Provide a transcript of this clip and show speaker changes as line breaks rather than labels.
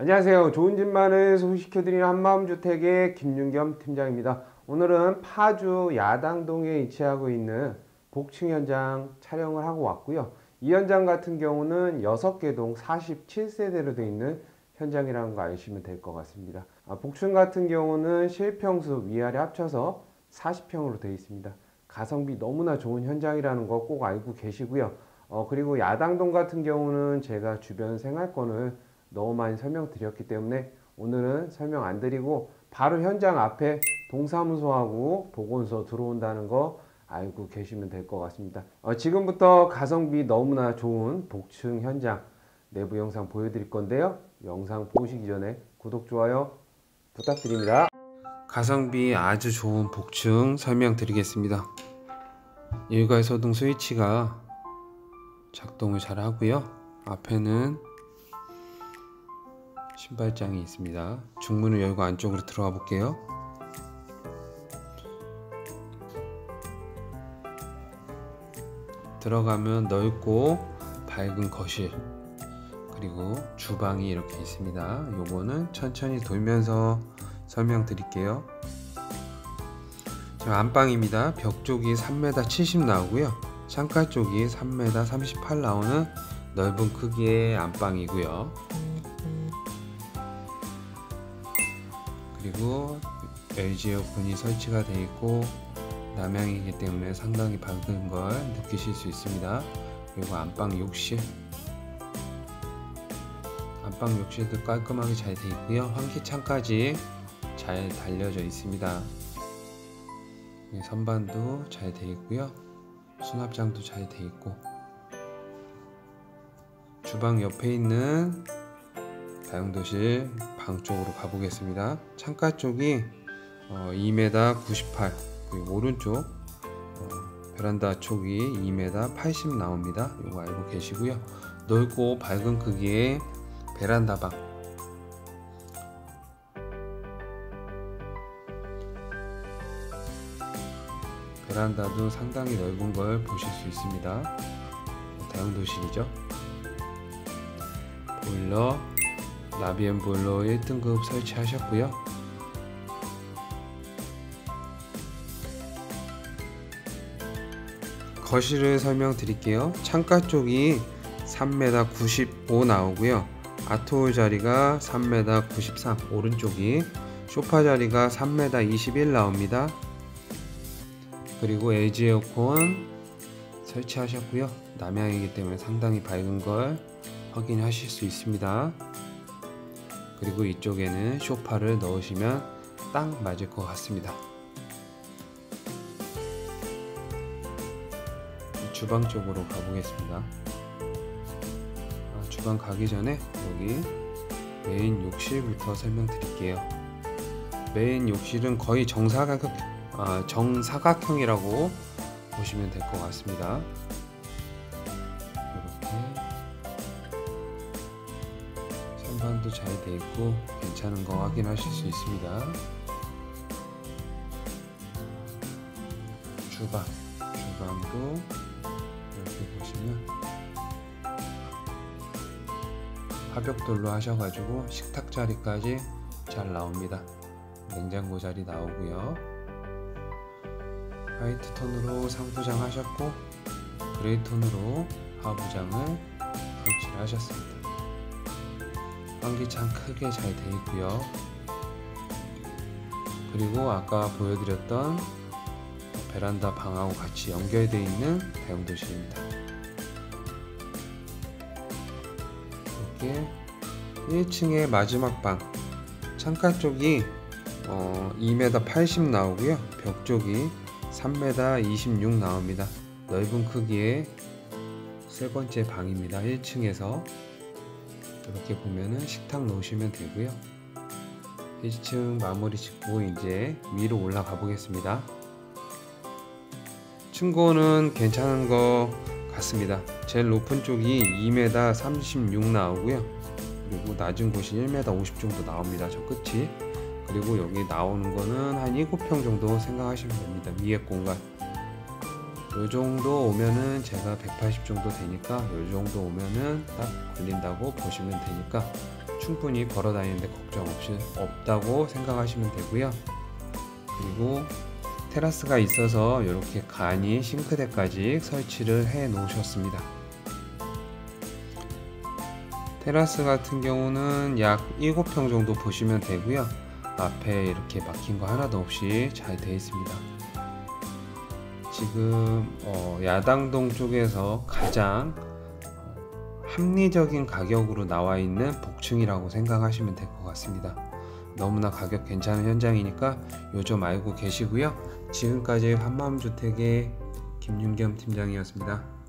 안녕하세요. 좋은 집만을 소개시켜드리는 한마음주택의 김윤겸 팀장입니다. 오늘은 파주 야당동에 위치하고 있는 복층 현장 촬영을 하고 왔고요. 이 현장 같은 경우는 6개 동 47세대로 되어 있는 현장이라는 거 아시면 될 것 같습니다. 아, 복층 같은 경우는 실평수 위아래 합쳐서 40평으로 되어 있습니다. 가성비 너무나 좋은 현장이라는 거 꼭 알고 계시고요. 어, 그리고 야당동 같은 경우는 제가 주변 생활권을 너무 많이 설명드렸기 때문에 오늘은 설명 안 드리고 바로 현장 앞에 동사무소하고 보건소 들어온다는 거 알고 계시면 될 것 같습니다. 어, 지금부터 가성비 너무나 좋은 복층 현장 내부 영상 보여드릴 건데요. 영상 보시기 전에 구독, 좋아요 부탁드립니다. 가성비 아주 좋은 복층 설명드리겠습니다. 일괄 소등 스위치가 작동을 잘 하고요. 앞에는 신발장이 있습니다. 중문을 열고 안쪽으로 들어가 볼게요. 들어가면 넓고 밝은 거실 그리고 주방이 이렇게 있습니다. 요거는 천천히 돌면서 설명드릴게요. 저 안방입니다. 벽 쪽이 3m 70 나오고요. 창가 쪽이 3m 38 나오는 넓은 크기의 안방이고요. 그리고 LG 에어컨이 설치가 되어 있고 남향이기 때문에 상당히 밝은 걸 느끼실 수 있습니다. 그리고 안방 욕실 안방 욕실도 깔끔하게 잘 되어 있고요. 환기창까지 잘 달려져 있습니다. 선반도 잘 되어 있고요. 수납장도 잘 되어 있고 주방 옆에 있는 다용도실 방 쪽으로 가보겠습니다. 창가 쪽이 2m 98 그리고 오른쪽 어, 베란다 쪽이 2m 80 나옵니다. 이거 알고 계시고요. 넓고 밝은 크기의 베란다 방 베란다도 상당히 넓은 걸 보실 수 있습니다. 다용도실이죠. 보일러, 나비엔 보일러 1등급 설치하셨고요. 거실을 설명드릴게요. 창가 쪽이 3m 95 나오고요. 아트홀 자리가 3m 93 오른쪽이 소파 자리가 3m 21 나옵니다. 그리고 LG 에어컨 설치하셨고요. 남향이기 때문에 상당히 밝은 걸 확인하실 수 있습니다. 그리고 이쪽에는 쇼파를 넣으시면 딱 맞을 것 같습니다. 주방 쪽으로 가보겠습니다. 아, 주방 가기 전에 여기 메인 욕실부터 설명드릴게요. 메인 욕실은 거의 정사각, 아, 정사각형이라고 보시면 될 것 같습니다. 선반도 잘 되어 있고 괜찮은 거 확인하실 수 있습니다. 주방, 주방도 이렇게 보시면 화벽돌로 하셔가지고 식탁 자리까지 잘 나옵니다. 냉장고 자리 나오고요. 화이트 톤으로 상부장 하셨고 그레이 톤으로 하부장을 설치를 하셨습니다. 환기창 크게 잘 되어 있고요. 그리고 아까 보여드렸던 베란다 방하고 같이 연결되어 있는 다용도실입니다. 이렇게 1층의 마지막 방 창가 쪽이 어, 2m 80 나오고요. 벽 쪽이 3m 26 나옵니다. 넓은 크기의 세 번째 방입니다. 1층에서 이렇게 보면은 식탁 놓으시면 되고요. 1층 마무리 짓고 이제 위로 올라가 보겠습니다. 층고는 괜찮은 것 같습니다. 제일 높은 쪽이 2m 36 나오고요. 그리고 낮은 곳이 1m 50 정도 나옵니다. 저 끝이. 그리고 여기 나오는 거는 한 7평 정도 생각하시면 됩니다. 위에 공간. 요 정도 오면은 제가 180 정도 되니까 요 정도 오면은 딱 걸린다고 보시면 되니까 충분히 걸어 다니는데 걱정 없이 없다고 생각하시면 되고요. 그리고 테라스가 있어서 이렇게 간이 싱크대까지 설치를 해 놓으셨습니다. 테라스 같은 경우는 약 7평 정도 보시면 되고요. 앞에 이렇게 막힌 거 하나도 없이 잘 되어 있습니다. 지금 어, 야당동 쪽에서 가장 어, 합리적인 가격으로 나와 있는 복층이라고 생각하시면 될 것 같습니다. 너무나 가격 괜찮은 현장이니까 요점 알고 계시고요. 지금까지 한마음주택의 김윤겸 팀장이었습니다.